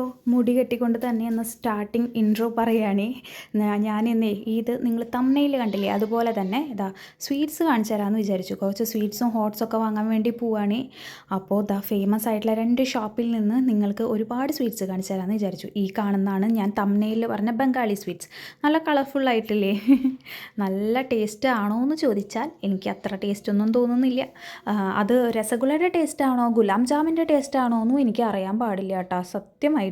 Hello മുടി കെട്ടിക്കൊണ്ട് തന്നെ എന്ന സ്റ്റാർട്ടിങ് ഇൻട്രോ പറയുകയാണേ ഞാൻ ഇന്നേ ഇത് നിങ്ങൾ തമ്മനയിൽ കണ്ടില്ലേ? അതുപോലെ തന്നെ ഇതാ സ്വീറ്റ്സ് കാണിച്ചു തരാമെന്ന് വിചാരിച്ചു. കുറച്ച് സ്വീറ്റ്സും ഹോട്ട്സും ഒക്കെ വാങ്ങാൻ വേണ്ടി പോവുകയാണേ അപ്പോൾ ഇതാ ഫേമസ് ആയിട്ടുള്ള രണ്ട് ഷോപ്പിൽ നിന്ന് നിങ്ങൾക്ക് ഒരുപാട് സ്വീറ്റ്സ് കാണിച്ചു തരാമെന്ന് വിചാരിച്ചു. ഈ കാണുന്നതാണ് ഞാൻ തമ്മനയിൽ പറഞ്ഞ ബംഗാളി സ്വീറ്റ്സ് നല്ല കളർഫുൾ ആയിട്ടില്ലേ? നല്ല ടേസ്റ്റ് ആണോ എന്ന് ചോദിച്ചാൽ എനിക്ക് അത്ര ടേസ്റ്റ് ഒന്നും തോന്നുന്നില്ല. അത് രസഗുളയുടെ ടേസ്റ്റ് ആണോ? ഗുലാം ജാമിന്റെ ടേസ്റ്റ് ആണോ എന്നും എനിക്ക് അറിയാൻ പാടില്ല കേട്ടോ. സത്യമായിട്ടും.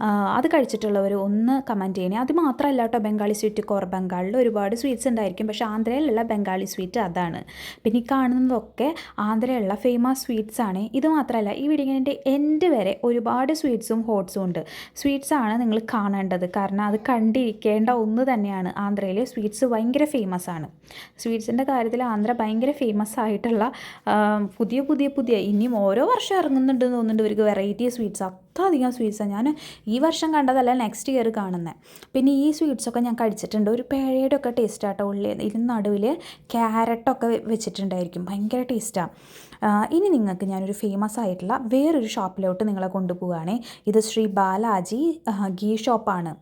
ആ, അത് കഴിച്ചിട്ടുള്ളവർ ഒന്ന് കമന്റ് ചെയ്യണേ. അത് മാത്രമല്ല കേട്ടോ ബംഗാളി സ്വീറ്റ് കോർ ബംഗാളിൽ ഒരുപാട് സ്വീറ്റ്സ് ഉണ്ടായിരിക്കും. പക്ഷേ ആന്ധ്രയിലുള്ള ബംഗാളി സ്വീറ്റ് അതാണ്. പിന്നെ ഈ കാണുന്നതൊക്കെ ആന്ധ്രയിലുള്ള ഫേമസ് സ്വീറ്റ്സ് ആണ്. ഇത് മാത്രമല്ല ഈ വീഡിയോന്റെ എൻഡ് വരെ ഒരുപാട് സ്വീറ്റ്സും ഹോട്ട്സും ഉണ്ട്. സ്വീറ്റ്സ് ആണ് നിങ്ങൾ കാണേണ്ടത്. കാരണം അത് കണ്ടിരിക്കേണ്ട ഒന്ന് തന്നെയാണ്. ആന്ധ്രയിലെ സ്വീറ്റ്സ് ഭയങ്കര ഫേമസ് ആണ്. സ്വീറ്റ്സിന്റെ കാര്യത്തിൽ ആന്ധ്ര ഭയങ്കര ഫേമസ് ആയിട്ടുള്ള പുതിയ പുതിയ പുതിയ ഇനിയും ഓരോ വർഷം ഇറങ്ങുന്നുണ്ടെന്ന് തോന്നുന്നുണ്ട് ഇവർക്ക് വെറൈറ്റി സ്വീറ്റ്സ് അത്രയധികം സ്വീറ്റ്സാണ് ഞാൻ ഈ വർഷം കണ്ടതല്ല നെക്സ്റ്റ് ഇയർ കാണുന്നത് പിന്നെ ഈ സ്വീറ്റ്സൊക്കെ ഞാൻ കഴിച്ചിട്ടുണ്ട്. ഒരു പേഴയുടെ ഒക്കെ ടേസ്റ്റ് ആട്ടോ. ഉള്ളിൽ ഇതിന് നടുവിൽ ക്യാരറ്റൊക്കെ വെച്ചിട്ടുണ്ടായിരിക്കും. ഭയങ്കര ടേസ്റ്റാണ് ഇനി നിങ്ങൾക്ക് ഞാനൊരു ഫേമസ് ആയിട്ടുള്ള വേറൊരു ഷോപ്പിലോട്ട് നിങ്ങളെ കൊണ്ടുപോവുകയാണേ. ഇത് ശ്രീ ബാലാജി ഗീ ഷോപ്പാണ്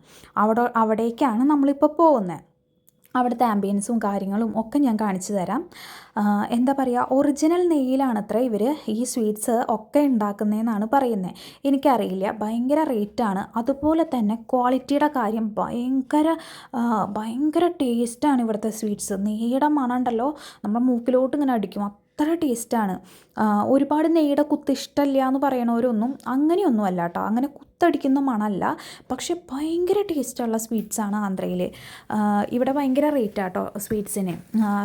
അവിടെ അവിടേക്കാണ് നമ്മളിപ്പോൾ പോകുന്നത് അവിടുത്തെ ആംബിയൻസും കാര്യങ്ങളും ഒക്കെ ഞാൻ കാണിച്ചു തരാം. എന്താ പറയുക ഒറിജിനൽ നെയ്യിലാണത്ര ഇവർ ഈ സ്വീറ്റ്സ് ഒക്കെ ഉണ്ടാക്കുന്നതെന്നാണ് പറയുന്നത് എനിക്കറിയില്ല ഭയങ്കര റേറ്റാണ് അതുപോലെ തന്നെ ക്വാളിറ്റിയുടെ കാര്യം ഭയങ്കര ഭയങ്കര ടേസ്റ്റാണ് ഇവിടുത്തെ സ്വീറ്റ്സ് നെയ്യുടെ മണമുണ്ടല്ലോ നമ്മുടെ മൂക്കിലോട്ട് ഇങ്ങനെ അടിക്കും. അത്ര ടേസ്റ്റാണ് ഒരുപാട് നെയ്യുടെ കുത്ത് ഇഷ്ടമില്ല എന്ന് പറയണവരൊന്നും അങ്ങനെയൊന്നും അല്ല കേട്ടോ. അങ്ങനെ കുത്തടിക്കുന്ന മണമല്ല. പക്ഷെ ഭയങ്കര ടേസ്റ്റുള്ള സ്വീറ്റ്സാണ് ആന്ധ്രയിൽ ഇവിടെ ഭയങ്കര റേറ്റ് ആട്ടോ സ്വീറ്റ്സിന്.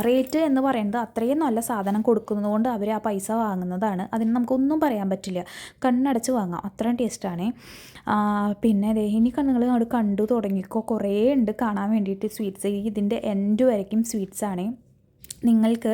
റേറ്റ് എന്ന് പറയുന്നത് അത്രയും നല്ല സാധനം കൊടുക്കുന്നതുകൊണ്ട് അവർ ആ പൈസ വാങ്ങുന്നതാണ്. അതിന് നമുക്കൊന്നും പറയാൻ പറ്റില്ല. കണ്ണടച്ച് വാങ്ങാം. അത്രയും ടേസ്റ്റാണ് പിന്നെ ദേ ഇനി നിങ്ങൾ അങ്ങോട്ട് കണ്ടു തുടങ്ങിക്കോ. കുറേ ഉണ്ട് കാണാൻ വേണ്ടിയിട്ട് സ്വീറ്റ്സ്. ഇതിന്റെ എൻഡ് വരയ്ക്കും സ്വീറ്റ്സാണ് നിങ്ങൾക്ക്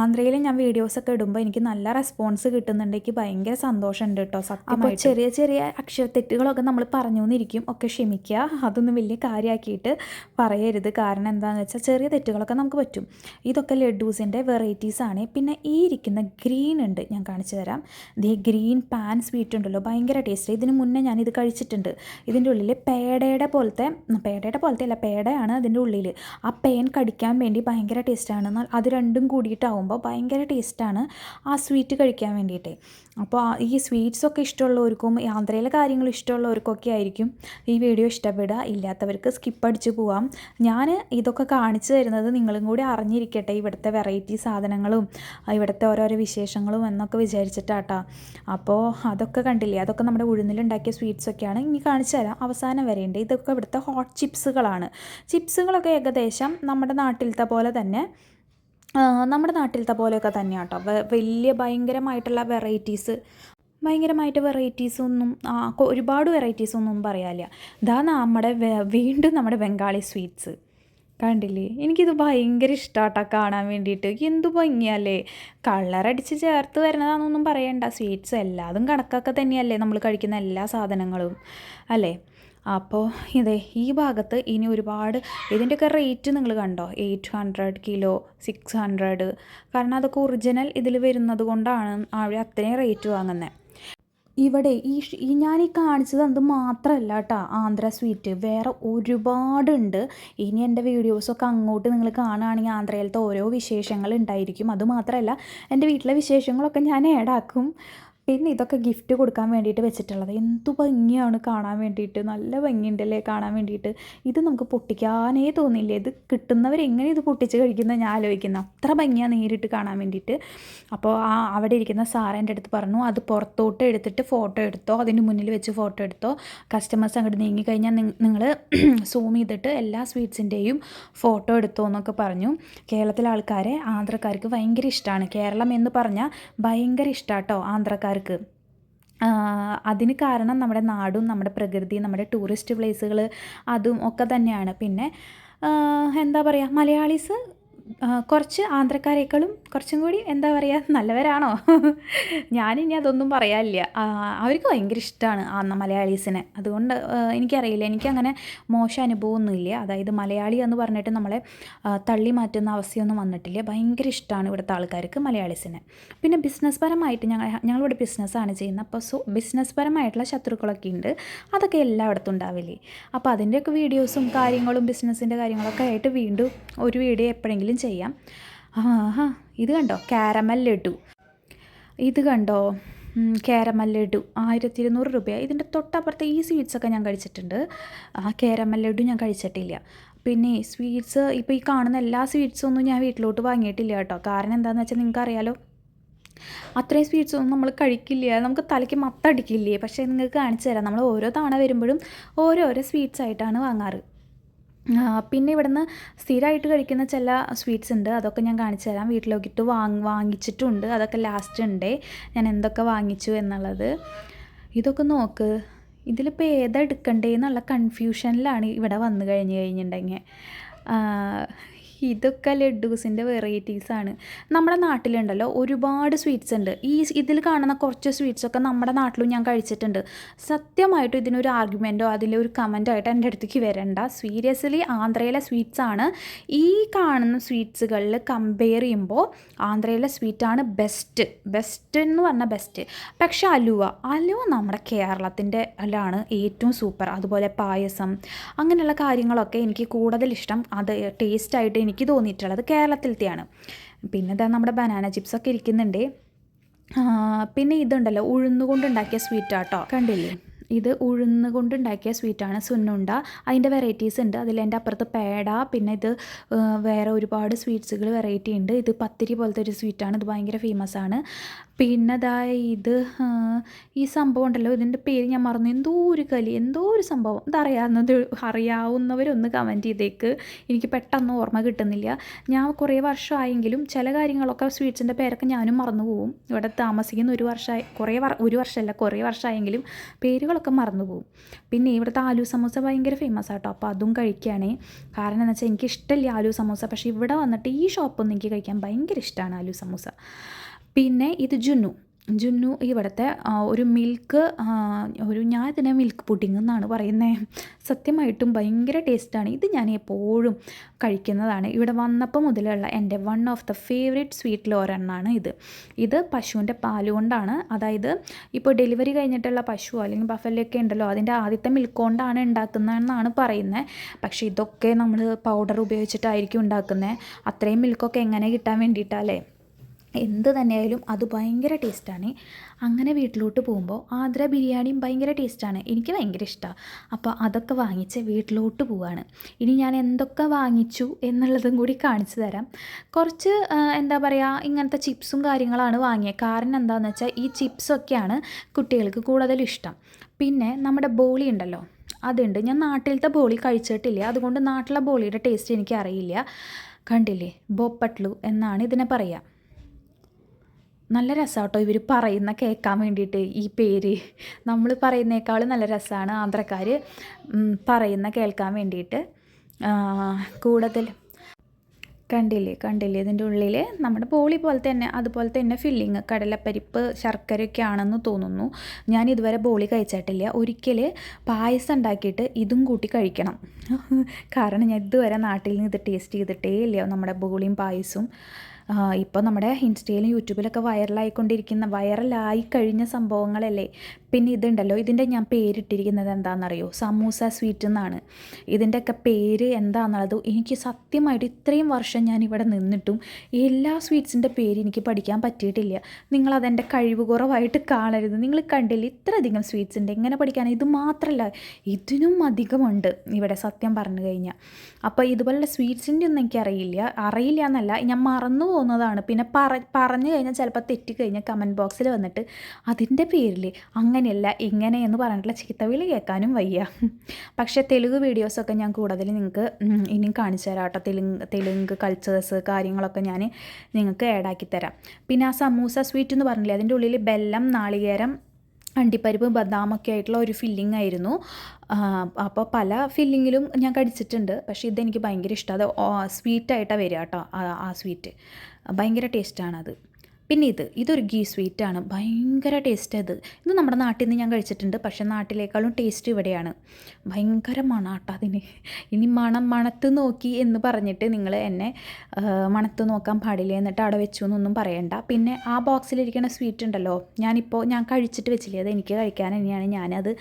ആന്ധ്രയിൽ ഞാൻ വീഡിയോസൊക്കെ ഇടുമ്പോൾ എനിക്ക് നല്ല റെസ്പോൺസ് കിട്ടുന്നുണ്ട്. എനിക്ക് ഭയങ്കര സന്തോഷമുണ്ട് കേട്ടോ സത്യം അപ്പോൾ ചെറിയ ചെറിയ അക്ഷര തെറ്റുകളൊക്കെ നമ്മൾ പറഞ്ഞു എന്നിരിക്കും ഒക്കെ ക്ഷമിക്കുക അതൊന്നും വലിയ കാര്യമാക്കിയിട്ട് പറയരുത്. കാരണം എന്താണെന്ന് വെച്ചാൽ ചെറിയ തെറ്റുകളൊക്കെ നമുക്ക് പറ്റും. ഇതൊക്കെ ലഡ്ഡൂസിന്റെ വെറൈറ്റീസ് ആണ്. പിന്നെ ഈ ഇരിക്കുന്ന ഗ്രീൻ ഉണ്ട്. ഞാൻ കാണിച്ചു തരാം. ദേ ഗ്രീൻ പാൻ സ്വീറ്റ് ഉണ്ടല്ലോ. ഭയങ്കര ടേസ്റ്റ്. ഇതിന് മുന്നേ ഞാൻ ഇത് കഴിച്ചിട്ടുണ്ട്. ഇതിന്റെ ഉള്ളിൽ പേടയുടെ പോലത്തെ പേടയുടെ പോലത്തെ അല്ല പേടയാണ് അതിന്റെ ഉള്ളിൽ ആ പേൻ കടിക്കാൻ വേണ്ടി ഭയങ്കര ടേസ്റ്റാണ് എന്നാൽ അത് രണ്ടും കൂടിയിട്ടാവുമ്പോൾ ഭയങ്കര ടേസ്റ്റാണ് ആ സ്വീറ്റ് കഴിക്കാൻ വേണ്ടിയിട്ട്. അപ്പോൾ ഈ സ്വീറ്റ്സൊക്കെ ഇഷ്ടമുള്ളവർക്കും യാത്രയിലെ കാര്യങ്ങൾ ഇഷ്ടമുള്ളവർക്കൊക്കെ ആയിരിക്കും ഈ വീഡിയോ ഇഷ്ടപ്പെടുക. ഇല്ലാത്തവർക്ക് സ്കിപ്പ് അടിച്ച് പോവാം. ഞാൻ ഇതൊക്കെ കാണിച്ചു തരുന്നത് നിങ്ങളും കൂടി അറിഞ്ഞിരിക്കട്ടെ ഇവിടുത്തെ വെറൈറ്റി സാധനങ്ങളും ഇവിടുത്തെ ഓരോരോ വിശേഷങ്ങളും എന്നൊക്കെ വിചാരിച്ചിട്ടാട്ടോ. അപ്പോൾ അതൊക്കെ കണ്ടില്ലേ? അതൊക്കെ നമ്മുടെ ഉഴുന്നിലുണ്ടാക്കിയ സ്വീറ്റ്സൊക്കെയാണ് ഇനി കാണിച്ചു തരാം. അവസാനം വരേണ്ടത് ഇതൊക്കെ ഇവിടുത്തെ ഹോട്ട് ചിപ്സുകളാണ് ചിപ്സുകളൊക്കെ ഏകദേശം നമ്മുടെ നാട്ടിലത്തെ പോലെ തന്നെ നമ്മുടെ നാട്ടിലത്തെ പോലെയൊക്കെ തന്നെയാണ് കേട്ടോ വലിയ ഭയങ്കരമായിട്ടുള്ള വെറൈറ്റീസ് ഭയങ്കരമായിട്ട് വെറൈറ്റീസ് ഒന്നും ഒരുപാട് വെറൈറ്റീസ് ഒന്നും പറയാനില്ല. ഇതാ നമ്മുടെ വീണ്ടും നമ്മുടെ ബംഗാളി സ്വീറ്റ്സ്. കണ്ടില്ലേ? എനിക്കിത് ഭയങ്കര ഇഷ്ടമാട്ടോ കാണാൻ വേണ്ടിയിട്ട്. എന്തു ഭംഗിയല്ലേ? കളറടിച്ച് ചേർത്ത് വരുന്നതാണെന്നൊന്നും പറയണ്ട. സ്വീറ്റ്സ് എല്ലാതും കണക്കൊക്കെ തന്നെയല്ലേ നമ്മൾ കഴിക്കുന്ന എല്ലാ സാധനങ്ങളും. അല്ലേ? അപ്പോൾ ഇതേ ഈ ഭാഗത്ത് ഇനി ഒരുപാട് ഇതിന്റെയൊക്കെ റേറ്റ് നിങ്ങൾ കണ്ടോ? Eight hundred kilo six hundred. കാരണം അതൊക്കെ ഒറിജിനൽ ഇതിൽ വരുന്നത് കൊണ്ടാണ് അവർ അത്രയും റേറ്റ് വാങ്ങുന്നത് ഇവിടെ ഈ ഈ ഞാൻ ഈ കാണിച്ചത് അത് മാത്രമല്ല കേട്ടോ ആന്ധ്ര സ്വീറ്റ്. വേറെ ഒരുപാടുണ്ട്. ഇനി എന്റെ വീഡിയോസൊക്കെ അങ്ങോട്ട് നിങ്ങൾ കാണുകയാണെങ്കിൽ ആന്ധ്രയിലത്തെ ഓരോ വിശേഷങ്ങൾ ഉണ്ടായിരിക്കും. അതുമാത്രമല്ല എന്റെ വീട്ടിലെ വിശേഷങ്ങളൊക്കെ ഞാൻ ഏഡാക്കും പിന്നെ ഇതൊക്കെ ഗിഫ്റ്റ് കൊടുക്കാൻ വേണ്ടിയിട്ട് വെച്ചിട്ടുള്ളത്. എന്തു ഭംഗിയാണ് കാണാൻ വേണ്ടിയിട്ട്. നല്ല ഭംഗിയുണ്ടല്ലേ കാണാൻ വേണ്ടിയിട്ട്. ഇത് നമുക്ക് പൊട്ടിക്കാനേ തോന്നില്ല. ഇത് കിട്ടുന്നവർ എങ്ങനെ ഇത് പൊട്ടിച്ച് കഴിക്കുന്ന ഞാൻ ആലോചിക്കുന്നത് അത്ര ഭംഗിയാണ് നേരിട്ട് കാണാൻ വേണ്ടിയിട്ട്. അപ്പോൾ ആ അവിടെ ഇരിക്കുന്ന സാർ എന്റെ അടുത്ത് പറഞ്ഞു അത് പുറത്തോട്ട് എടുത്തിട്ട് ഫോട്ടോ എടുത്തോ? അതിന്റെ മുന്നിൽ വെച്ച് ഫോട്ടോ എടുത്തോ? കസ്റ്റമേഴ്സ് അങ്ങോട്ട് നീങ്ങി കഴിഞ്ഞാൽ നിങ്ങൾ സൂം ചെയ്തിട്ട് എല്ലാ സ്വീറ്റ്സിന്റെയും ഫോട്ടോ എടുത്തോ എന്നൊക്കെ പറഞ്ഞു. കേരളത്തിലെ ആൾക്കാരെ ആന്ധ്രക്കാർക്ക് ഭയങ്കര ഇഷ്ടമാണ് കേരളം എന്ന് പറഞ്ഞാൽ ഭയങ്കര ഇഷ്ടമാട്ടോ ആന്ധ്രക്കാർക്ക്. ആ, അതിന് കാരണം നമ്മുടെ നാടും നമ്മുടെ പ്രകൃതിയും നമ്മുടെ ടൂറിസ്റ്റ് പ്ലേസുകൾ അതും ഒക്കെ തന്നെയാണ്. പിന്നെ എന്താ പറയുക മലയാളീസ് കുറച്ച് ആന്ധ്രക്കാരേക്കാളും കുറച്ചും കൂടി എന്താ പറയുക നല്ലവരാണോ? ഞാനിനി അതൊന്നും പറയാനില്ല. അവർക്ക് ഭയങ്കര ഇഷ്ടമാണ് ആ മലയാളീസിനെ. അതുകൊണ്ട് എനിക്കറിയില്ല. എനിക്കങ്ങനെ മോശം അനുഭവമൊന്നുമില്ല. അതായത് മലയാളി എന്ന് പറഞ്ഞിട്ട് നമ്മളെ തള്ളി മാറ്റുന്ന അവസ്ഥയൊന്നും വന്നിട്ടില്ല. ഭയങ്കര ഇഷ്ടമാണ് ഇവിടുത്തെ ആൾക്കാർക്ക് മലയാളീസിനെ. പിന്നെ ബിസിനസ് പരമായിട്ട് ഞങ്ങൾ ഞങ്ങളിവിടെ ബിസിനസ്സാണ് ചെയ്യുന്നത്. അപ്പോൾ സോ ബിസിനസ് പരമായിട്ടുള്ള ശത്രുക്കളൊക്കെ ഉണ്ട്. അതൊക്കെ എല്ലായിടത്തും ഉണ്ടാവില്ലേ? അപ്പോൾ അതിന്റെയൊക്കെ വീഡിയോസും കാര്യങ്ങളും ബിസിനസ്സിന്റെ കാര്യങ്ങളൊക്കെ ആയിട്ട് വീണ്ടും ഒരു വീഡിയോ എപ്പോഴെങ്കിലും ചെയ്യാം. ആഹാ ഇത് കണ്ടോ? കാരമൽ ലഡു. ഇത് കണ്ടോ? കാരമൽ ലഡു. ആയിരത്തി ഇരുന്നൂറ് രൂപ ഇതിന്റെ തൊട്ടപ്പുറത്തെ ഈ സ്വീറ്റ്സൊക്കെ ഞാൻ കഴിച്ചിട്ടുണ്ട്. ആ കാരമൽ ലഡു ഞാൻ കഴിച്ചിട്ടില്ല. പിന്നെ സ്വീറ്റ്സ് ഇപ്പോൾ ഈ കാണുന്ന എല്ലാ സ്വീറ്റ്സും ഒന്നും ഞാൻ വീട്ടിലോട്ട് വാങ്ങിയിട്ടില്ല കേട്ടോ. കാരണം എന്താണെന്ന് വെച്ചാൽ നിങ്ങൾക്ക് അറിയാലോ അത്രയും സ്വീറ്റ്സ് ഒന്നും നമ്മൾ കഴിക്കില്ല. നമുക്ക് തലയ്ക്ക് മത്തടിക്കില്ലേ? പക്ഷേ നിങ്ങൾക്ക് കാണിച്ചു തരാം. നമ്മൾ ഓരോ തവണ വരുമ്പോഴും ഓരോരോ സ്വീറ്റ്സ് ആയിട്ടാണ് വാങ്ങാറ്. പിന്നെ ഇവിടുന്ന് സ്ഥിരമായിട്ട് കഴിക്കുന്ന ചില സ്വീറ്റ്സ് ഉണ്ട്. അതൊക്കെ ഞാൻ കാണിച്ചു തരാം. വീട്ടിലോക്കിട്ട് വാങ്ങി വാങ്ങിച്ചിട്ടുണ്ട്. അതൊക്കെ ലാസ്റ്റ് ഉണ്ട്. ഞാൻ എന്തൊക്കെ വാങ്ങിച്ചു എന്നുള്ളത്. ഇതൊക്കെ നോക്ക്. ഇതിലിപ്പോൾ ഏതാ എടുക്കണ്ടേ എന്നുള്ള കൺഫ്യൂഷനിലാണ് ഇവിടെ വന്നു കഴിഞ്ഞ് കഴിഞ്ഞിട്ടുണ്ടെങ്കിൽ. ഇതൊക്കെ ലഡ്ഡൂസിന്റെ വെറൈറ്റീസാണ് നമ്മുടെ നാട്ടിലുണ്ടല്ലോ ഒരുപാട് സ്വീറ്റ്സ് ഉണ്ട്. ഈ ഇതിൽ കാണുന്ന കുറച്ച് സ്വീറ്റ്സൊക്കെ നമ്മുടെ നാട്ടിലും ഞാൻ കഴിച്ചിട്ടുണ്ട്. സത്യമായിട്ടും ഇതിനൊരു ആർഗ്യുമെന്റോ അതിലൊരു കമന്റോ ആയിട്ട് എന്റെ അടുത്തേക്ക് വരണ്ട. സീരിയസ്ലി ആന്ധ്രയിലെ സ്വീറ്റ്സ് ആണ്. ഈ കാണുന്ന സ്വീറ്റ്സുകളിൽ കമ്പയർ ചെയ്യുമ്പോൾ ആന്ധ്രയിലെ സ്വീറ്റാണ് ബെസ്റ്റ് ബെസ്റ്റ് എന്ന് പറഞ്ഞാൽ ബെസ്റ്റ് പക്ഷേ അലുവ അലുവ നമ്മുടെ കേരളത്തിന്റെ ലാണ് ഏറ്റവും സൂപ്പർ അതുപോലെ പായസം അങ്ങനെയുള്ള കാര്യങ്ങളൊക്കെ എനിക്ക് കൂടുതൽ ഇഷ്ടം. അത് ടേസ്റ്റായിട്ട് എനിക്ക് തോന്നിയിട്ടുള്ളത് കേരളത്തിലത്തെയാണ്. പിന്നെ ഇതാ നമ്മുടെ ബനാന ചിപ്സൊക്കെ ഇരിക്കുന്നുണ്ട്. പിന്നെ ഇതുണ്ടല്ലോ ഉഴുന്നുകൊണ്ടുണ്ടാക്കിയ സ്വീറ്റ് സ്വീറ്റാട്ടോ കണ്ടില്ലേ? ഇത് ഉഴുന്ന് കൊണ്ടുണ്ടാക്കിയ സ്വീറ്റാണ് സുന്നുണ്ട. അതിന്റെ വെറൈറ്റീസ് ഉണ്ട്. അതിൽ എന്റെ അപ്പുറത്ത് പേട പിന്നെ ഇത് വേറെ ഒരുപാട് സ്വീറ്റ്സുകൾ വെറൈറ്റി ഉണ്ട്. ഇത് പത്തിരി പോലത്തെ ഒരു സ്വീറ്റാണ് ഇത് ഭയങ്കര ഫേമസ് ആണ്. പിന്നെ ദാ ഇത് ഈ സംഭവം ഉണ്ടല്ലോ. ഇതിന്റെ പേര് ഞാൻ മറന്നു. എന്തോ ഒരു കലി എന്തോ ഒരു സംഭവം. ഇതറിയാവുന്നത് അറിയാവുന്നവരൊന്ന് കമന്റ് ചെയ്തേക്ക്. എനിക്ക് പെട്ടെന്ന് ഓർമ്മ കിട്ടുന്നില്ല. ഞാൻ കുറേ വർഷമായെങ്കിലും ചില കാര്യങ്ങളൊക്കെ സ്വീറ്റ്സിന്റെ പേരൊക്കെ ഞാനും മറന്നു പോവും. ഇവിടെ താമസിക്കുന്ന ഒരു വർഷമായി കുറേ ഒരു വർഷമല്ല കുറേ വർഷമായെങ്കിലും പേരുകളൊക്കെ മറന്നു പോവും. പിന്നെ ഇവിടുത്തെ ആലു സമോസ ഭയങ്കര ഫേമസ് ആട്ടോ. അപ്പോൾ അതും കഴിക്കുകയാണേ. കാരണം എന്ന് വെച്ചാൽ എനിക്ക് ഇഷ്ടമില്ല ആലു സമോസ. പക്ഷേ ഇവിടെ വന്നിട്ട് ഈ ഷോപ്പൊന്നും എനിക്ക് കഴിക്കാൻ ഭയങ്കര ഇഷ്ടമാണ് ആലു സമോസ. പിന്നെ ഇത് ജുന്നു. ജുന്നു ഇവിടുത്തെ ഒരു മിൽക്ക് ഒരു ഞാൻ ഇതിനെ മിൽക്ക് പുഡിംഗ് എന്നാണ് പറയുന്നത് സത്യമായിട്ടും ഭയങ്കര ടേസ്റ്റാണ് ഇത് ഞാൻ എപ്പോഴും കഴിക്കുന്നതാണ്. ഇവിടെ വന്നപ്പോൾ മുതലുള്ള എന്റെ വൺ ഓഫ് ദ ഫേവറേറ്റ് സ്വീറ്റിൽ ഒരെണ്ണമാണ് ഇത്. ഇത് പശുവിന്റെ പാൽ കൊണ്ടാണ്. അതായത് ഇപ്പോൾ ഡെലിവറി കഴിഞ്ഞിട്ടുള്ള പശു അല്ലെങ്കിൽ ബഫലൊക്കെ ഉണ്ടല്ലോ അതിന്റെ ആദ്യത്തെ മിൽക്ക് കൊണ്ടാണ് ഉണ്ടാക്കുന്നതെന്നാണ് പറയുന്നത് പക്ഷേ ഇതൊക്കെ നമ്മൾ പൗഡർ ഉപയോഗിച്ചിട്ടായിരിക്കും ഉണ്ടാക്കുന്നത് അത്രയും മിൽക്കൊക്കെ എങ്ങനെ കിട്ടാൻ വേണ്ടിയിട്ടല്ലേ എന്ത് തന്നെയായാലും അത് ഭയങ്കര ടേസ്റ്റാണ്. അങ്ങനെ വീട്ടിലോട്ട് പോകുമ്പോൾ ആന്ധ്ര ബിരിയാണിയും ഭയങ്കര ടേസ്റ്റാണ്. എനിക്ക് ഭയങ്കര ഇഷ്ടമാണ് അപ്പോൾ അതൊക്കെ വാങ്ങിച്ച് വീട്ടിലോട്ട് പോവാണ്. ഇനി ഞാൻ എന്തൊക്കെ വാങ്ങിച്ചു എന്നുള്ളതും കൂടി കാണിച്ചു തരാം. കുറച്ച് എന്താ പറയുക ഇങ്ങനത്തെ ചിപ്സും കാര്യങ്ങളാണ് വാങ്ങിയത് കാരണം എന്താണെന്ന് വെച്ചാൽ ഈ ചിപ്സൊക്കെയാണ് കുട്ടികൾക്ക് കൂടുതൽ ഇഷ്ടം. പിന്നെ നമ്മുടെ ബോളി ഉണ്ടല്ലോ അതുണ്ട്. ഞാൻ നാട്ടിലത്തെ ബോളി കഴിച്ചിട്ടില്ല. അതുകൊണ്ട് നാട്ടിലെ ബോളിയുടെ ടേസ്റ്റ് എനിക്ക് അറിയില്ല. കണ്ടില്ലേ? ബോപ്പട്ലു എന്നാണ് ഇതിനെ പറയുക. നല്ല രസമാട്ടോ ഇവർ പറയുന്ന കേൾക്കാൻ വേണ്ടിയിട്ട് ഈ പേര്. നമ്മൾ പറയുന്നേക്കാൾ നല്ല രസമാണ് ആന്ധ്രക്കാർ പറയുന്ന കേൾക്കാൻ വേണ്ടിയിട്ട്. കൂടുതൽ കണ്ടില്ലേ കണ്ടില്ലേ? ഇതിന്റെ ഉള്ളിൽ നമ്മുടെ ബോളി പോലെ തന്നെ അതുപോലെ തന്നെ ഫില്ലിങ് കടലപ്പരിപ്പ് ശർക്കരയൊക്കെ ആണെന്ന് തോന്നുന്നു. ഞാൻ ഇതുവരെ ബോളി കഴിച്ചിട്ടില്ല. ഒരിക്കൽ പായസം ഉണ്ടാക്കിയിട്ട് ഇതും കൂട്ടി കഴിക്കണം. കാരണം ഞാൻ ഇതുവരെ നാട്ടിൽ നിന്ന് ഇത് ടേസ്റ്റ് ചെയ്തിട്ടേ ഇല്ല. നമ്മുടെ ബോളിയും പായസവും. ഇപ്പോൾ നമ്മുടെ ഇൻസ്റ്റയിലും യൂട്യൂബിലൊക്കെ വൈറലായിക്കൊണ്ടിരിക്കുന്ന വൈറലായി കഴിഞ്ഞ സംഭവങ്ങളല്ലേ? പിന്നെ ഇതുണ്ടല്ലോ ഇതിന്റെ ഞാൻ പേരിട്ടിരിക്കുന്നത് എന്താണെന്നറിയോ? സമൂസ സ്വീറ്റ് എന്നാണ്. ഇതിന്റെയൊക്കെ പേര് എന്താണെന്നുള്ളത് എനിക്ക് സത്യമായിട്ട് ഇത്രയും വർഷം ഞാൻ ഇവിടെ നിന്നിട്ടും എല്ലാ സ്വീറ്റ്സിന്റെ പേര് എനിക്ക് പഠിക്കാൻ പറ്റിയിട്ടില്ല. നിങ്ങളതെന്റെ കഴിവ് കുറവായിട്ട് കാണരുത്. നിങ്ങൾ കണ്ടില്ല ഇത്രയധികം സ്വീറ്റ്സ് ഉണ്ട് എങ്ങനെ പഠിക്കാൻ ഇത് മാത്രമല്ല ഇതിനും അധികമുണ്ട് ഇവിടെ സത്യം പറഞ്ഞു കഴിഞ്ഞാൽ. അപ്പോൾ ഇതുപോലുള്ള സ്വീറ്റ്സിന്റെ ഒന്നും എനിക്ക് അറിയില്ല എന്നല്ല. ഞാൻ മറന്നു പോകുന്നതാണ്. പിന്നെ പറ പറഞ്ഞു കഴിഞ്ഞാൽ ചിലപ്പോൾ തെറ്റിക്കഴിഞ്ഞാൽ കമന്റ് ബോക്സിൽ വന്നിട്ട് അതിന്റെ പേരിൽ അങ്ങനെയല്ല ഇങ്ങനെ എന്ന് പറഞ്ഞിട്ടുള്ള ചീത്തവിളി കേൾക്കാനും വയ്യ. പക്ഷേ തെലുങ്ക് വീഡിയോസൊക്കെ ഞാൻ കൂടുതൽ നിങ്ങൾക്ക് ഇനിയും കാണിച്ചു തരാം കേട്ടോ. തെലുങ്ക് തെലുങ്ക് കൾച്ചേഴ്സ് കാര്യങ്ങളൊക്കെ ഞാൻ നിങ്ങൾക്ക് ആഡാക്കി തരാം. പിന്നെ ആ സമൂസ സ്വീറ്റ് എന്ന് പറഞ്ഞില്ലേ അതിന്റെ ഉള്ളിൽ ബെല്ലം നാളികേരം അണ്ടിപ്പരിപ്പ് ബദാമൊക്കെ ആയിട്ടുള്ള ഒരു ഫില്ലിംഗ് ആയിരുന്നു. അപ്പോൾ പല ഫില്ലിങ്ങിലും ഞാൻ കടിച്ചിട്ടുണ്ട്. പക്ഷേ ഇതെനിക്ക് ഭയങ്കര ഇഷ്ടം. അത് സ്വീറ്റായിട്ടാണ് വരിക കേട്ടോ ആ സ്വീറ്റ് ഭയങ്കര ടേസ്റ്റാണത് പിന്നെ ഇത് ഇതൊരു ഗീ സ്വീറ്റാണ്. ഭയങ്കര ടേസ്റ്റ് അത് ഇത് നമ്മുടെ നാട്ടിൽ നിന്ന് ഞാൻ കഴിച്ചിട്ടുണ്ട്. പക്ഷെ നാട്ടിലേക്കാളും ടേസ്റ്റ് ഇവിടെയാണ്. ഭയങ്കര മണാട്ടോ അതിന്. ഇനി മണം മണത്ത് നോക്കി എന്ന് പറഞ്ഞിട്ട് നിങ്ങൾ എന്നെ മണത്ത് നോക്കാൻ പാടില്ല എന്നിട്ട് അവിടെ വെച്ചു എന്നൊന്നും പറയണ്ട. പിന്നെ ആ ബോക്സിലിരിക്കുന്ന സ്വീറ്റ് ഉണ്ടല്ലോ. ഞാനിപ്പോൾ ഞാൻ കഴിച്ചിട്ട് വെച്ചില്ലേ? അത് എനിക്ക് കഴിക്കാൻ തന്നെയാണ്. ഞാനത്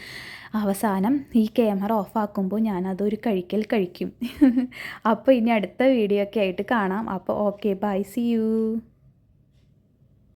അവസാനം ഈ ക്യാമറ ഓഫാക്കുമ്പോൾ ഞാനതൊരു കഴിക്കൽ കഴിക്കും. അപ്പോൾ ഇനി അടുത്ത വീഡിയോ ഒക്കെ ആയിട്ട് കാണാം. അപ്പോൾ ഓക്കെ ബൈ സി യു.